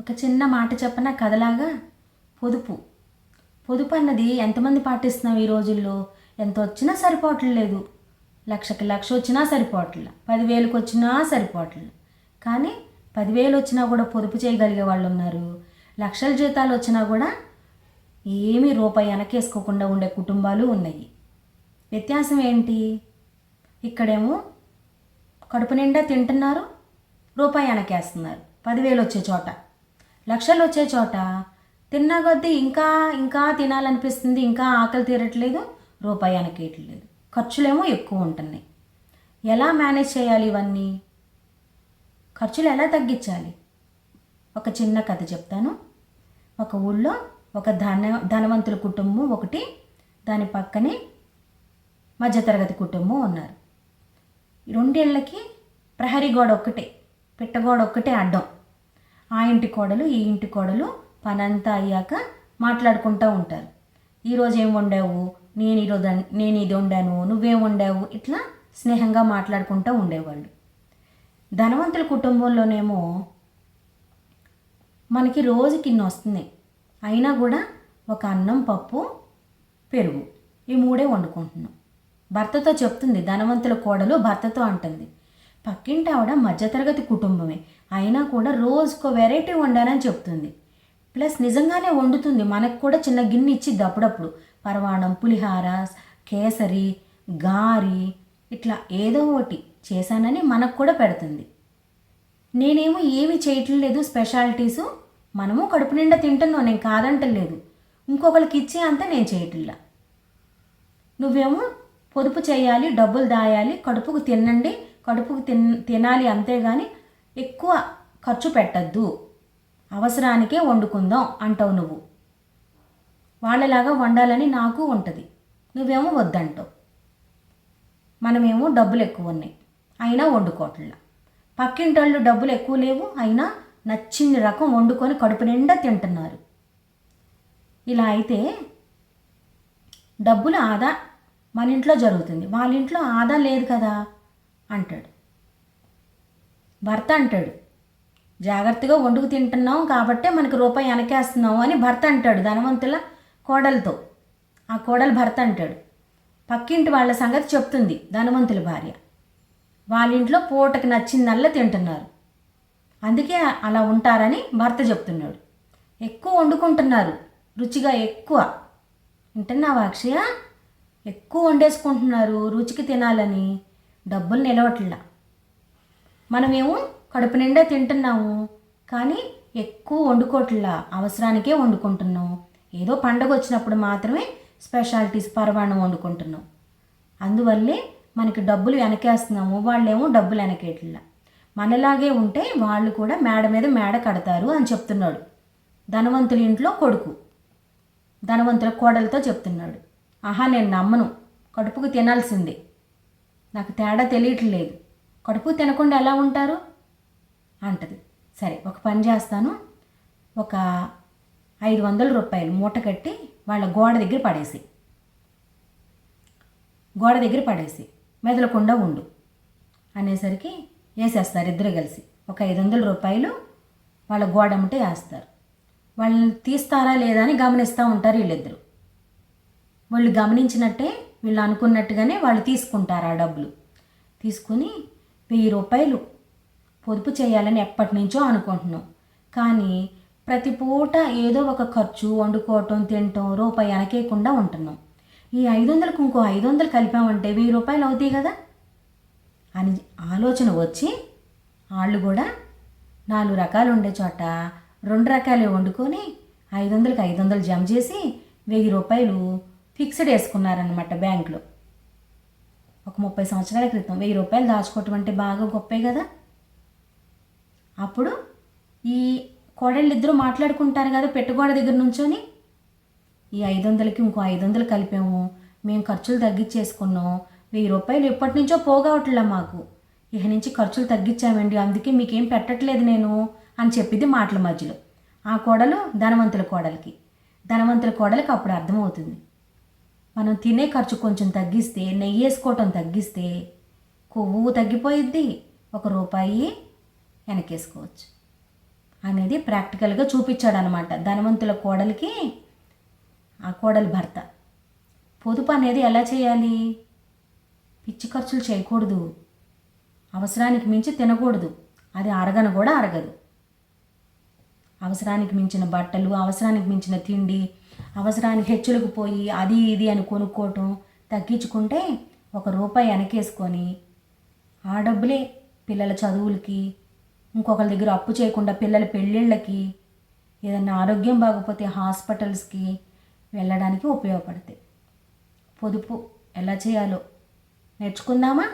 ఒక చిన్న మాట చెప్పన కథలాగా? పొదుపు. పొదుపు అన్నది ఎంతమంది పాటిస్తున్నాం ఈ రోజుల్లో? ఎంత వచ్చినా సరిపోవట్లేదు లక్షకి లక్ష వచ్చినా సరిపోవట్లే. పదివేలకు వచ్చినా సరిపోవట్లే. కానీ పదివేలు వచ్చినా కూడా పొదుపు చేయగలిగే వాళ్ళు ఉన్నారు. లక్షల జీతాలు వచ్చినా కూడా ఏమీ రూపాయి వెనకేసుకోకుండా ఉండే కుటుంబాలు ఉన్నాయి. వ్యత్యాసం ఏంటి? ఇక్కడేమో కడుపు నిండా తింటున్నారు రూపాయి వెనకేస్తున్నారు. పదివేలు వచ్చే చోట. లక్షలు వచ్చే చోట తిన్నా కొద్దీ ఇంకా ఇంకా తినాలనిపిస్తుంది ఇంకా ఆకలి తీరట్లేదు రూపాయి అనకేయట్లేదు. ఖర్చులేమో ఎక్కువ ఉంటున్నాయి. ఎలా మేనేజ్ చేయాలి ఇవన్నీ? ఖర్చులు ఎలా తగ్గించాలి? ఒక చిన్న కథ చెప్తాను. ఒక ఊళ్ళో ఒక ధన ధనవంతుల కుటుంబం ఒకటి దాని పక్కనే మధ్యతరగతి కుటుంబం ఉన్నారు. రెండేళ్ళకి ప్రహరీ గోడ ఒక్కటే పిట్టగోడ ఒక్కటే అడ్డం. ఆ ఇంటి కోడలు ఈ ఇంటి కోడలు పనంతా అయ్యాక మాట్లాడుకుంటూ ఉంటారు. ఈరోజు ఏం వండావు? నేను ఈరోజు నేను ఇది వండాను. నువ్వేం వండావు? ఇట్లా స్నేహంగా మాట్లాడుకుంటూ ఉండేవాళ్ళు. ధనవంతుల కుటుంబంలోనేమో మనకి రోజు కింద వస్తున్నాయి అయినా కూడా ఒక అన్నం పప్పు పెరుగు ఈ మూడే వండుకుంటున్నాం. భర్తతో చెప్తుంది ధనవంతుల కోడలు భర్తతో అంటుంది. పక్కింటి ఆవిడ మధ్యతరగతి కుటుంబమే. అయినా కూడా రోజుకో వెరైటీ వండానని చెప్తుంది. ప్లస్ నిజంగానే వండుతుంది. మనకు కూడా చిన్న గిన్నె ఇచ్చిద్ది అప్పుడప్పుడు పరవాణం పులిహార కేసరి గారి ఇట్లా ఏదో ఒకటి చేశానని మనకు కూడా పెడుతుంది. నేనేమో ఏమీ చేయట్లేదు స్పెషాలిటీసు. మనము కడుపు నిండా తింటున్నావు నేను కాదంటలేదు. ఇంకొకరికి ఇచ్చే అంత నేను చేయటంలా. నువ్వేమో పొదుపు చేయాలి డబ్బులు దాయాలి కడుపుకు తినండి కడుపుకు తిన్ తినాలి అంతేగాని ఎక్కువ ఖర్చు పెట్టద్దు. అవసరానికే వండుకుందాం అంటావు నువ్వు. వాళ్ళలాగా వండాలని నాకు ఉంటుంది. నువ్వేమో వద్దంటావు. మనమేమో డబ్బులు ఎక్కువ ఉన్నాయి. అయినా వండుకోవట్లా. పక్కింటోళ్ళు డబ్బులు ఎక్కువ లేవు అయినా నచ్చిన రకం వండుకొని కడుపు నిండా తింటున్నారు. ఇలా అయితే డబ్బులు ఆదా మన ఇంట్లో జరుగుతుంది. వాళ్ళ ఇంట్లో ఆదా లేదు కదా. అంటాడు. భర్త అంటాడు జాగ్రత్తగా వండుకు తింటున్నాం కాబట్టే మనకు రూపాయి వెనకేస్తున్నాం అని భర్త అంటాడు ధనవంతుల కోడలతో. ఆ కోడలు భర్త అంటాడు పక్కింటి వాళ్ళ సంగతి చెప్తుంది ధనవంతుల భార్య. వాళ్ళ ఇంట్లో పూటకి నచ్చిందల్లా తింటున్నారు. అందుకే అలా ఉంటారని భర్త చెప్తున్నాడు. ఎక్కువ వండుకుంటున్నారు రుచిగా ఎక్కువ. వింటున్నావా అక్షయ? ఎక్కువ వండేసుకుంటున్నారు రుచికి తినాలని. డబ్బులు నిలవట్లా. మనమేమో కడుపు నిండా తింటున్నాము కానీ ఎక్కువ వండుకోవట్లా అవసరానికే వండుకుంటున్నాం. ఏదో పండగ వచ్చినప్పుడు మాత్రమే స్పెషాలిటీస్ పరవాణం వండుకుంటున్నాం. అందువల్లే మనకి డబ్బులు వెనకేస్తున్నాము వాళ్ళేమో డబ్బులు వెనకేట్లా. మనలాగే ఉంటే వాళ్ళు కూడా మేడ మీద మేడ కడతారు అని చెప్తున్నాడు. ధనవంతుల ఇంట్లో కొడుకు. ధనవంతుల కోడలతో చెప్తున్నాడు. ఆహా నేను నమ్మను. కడుపుకు తినాల్సిందే. నాకు తేడా తెలియట్లేదు కడుపు తినకుండా ఎలా ఉంటారు? అంటది. సరే ఒక పని చేస్తాను. ఒక ఐదు వందల రూపాయలు మూట కట్టి వాళ్ళ గోడ దగ్గర పడేసి. గోడ దగ్గర పడేసి మెదలకుండా ఉండు అనేసరికి వేసేస్తారు ఇద్దరు కలిసి. ఒక ఐదు వందల రూపాయలు వాళ్ళ గోడ గోడమ్మటే వేస్తారు. వాళ్ళని తీస్తారా లేదా అని గమనిస్తూ ఉంటారు వీళ్ళిద్దరు. వాళ్ళు గమనించినట్టే వీళ్ళు అనుకున్నట్టుగానే వాళ్ళు తీసుకుంటారు ఆ డబ్బులు. తీసుకుని వెయ్యి రూపాయలు పొదుపు చేయాలని ఎప్పటి నుంచో అనుకుంటున్నాం. కానీ ప్రతి పూట ఏదో ఒక ఖర్చు వండుకోవటం తినటం రూపాయి అనకేయకుండా ఉంటున్నాం. ఈ ఐదు వందలకు ఇంకో ఐదు వందలు కలిపామంటే వెయ్యి రూపాయలు అవుతాయి కదా? అని ఆలోచన వచ్చి వాళ్ళు కూడా నాలుగు రకాలు ఉండే చోట రెండు రకాలే వండుకొని ఐదు వందలకి ఐదు వందలు జమ చేసి వెయ్యి రూపాయలు ఫిక్స్డ్ వేసుకున్నారనమాట బ్యాంకులో. ఒక ముప్పై సంవత్సరాల క్రితం వెయ్యి రూపాయలు దాచుకోవటం అంటే బాగా గొప్పే కదా? అప్పుడు ఈ కోడళ్ళు ఇద్దరు మాట్లాడుకుంటారు కదా పెట్టుగోడ దగ్గర నుంచొని? ఈ ఐదు వందలకి ఇంకో ఐదు వందలు కలిపాము మేము ఖర్చులు తగ్గించేసుకున్నాం వెయ్యి రూపాయలు ఎప్పటి నుంచో పోగవట్లే మాకు. ఇక నుంచి ఖర్చులు తగ్గించామండి అందుకే మీకేం పెట్టట్లేదు నేను అని చెప్పింది మాటల మధ్యలో. ఆ కోడలు ధనవంతుల కోడలికి. ధనవంతుల కోడలికి అప్పుడు అర్థమవుతుంది. మనం తినే ఖర్చు కొంచెం తగ్గిస్తే నెయ్యి వేసుకోవటం తగ్గిస్తే కొవ్వు తగ్గిపోయిద్ది. ఒక రూపాయి వెనకేసుకోవచ్చు అనేది ప్రాక్టికల్గా చూపించాడనమాట. ధనవంతుల కోడలికి ఆ కోడలి భర్త. పొదుపు అనేది ఎలా చేయాలి? పిచ్చి ఖర్చులు చేయకూడదు. అవసరానికి మించి తినకూడదు. అది అరగను కూడా అరగదు. అవసరానికి మించిన బట్టలు అవసరానికి మించిన తిండి అవసరానికి హెచ్చులకు పోయి అది ఇది అని కొనుక్కోవటం తగ్గించుకుంటే ఒక రూపాయి వెనకేసుకొని ఆ డబ్బులే పిల్లల చదువులకి ఇంకొకరి దగ్గర అప్పు చేయకుండా పిల్లల పెళ్ళిళ్ళకి ఏదన్నా ఆరోగ్యం బాగపోతే హాస్పిటల్స్కి వెళ్ళడానికి ఉపయోగపడతాయి. పొదుపు ఎలా చేయాలో నేర్చుకుందామా?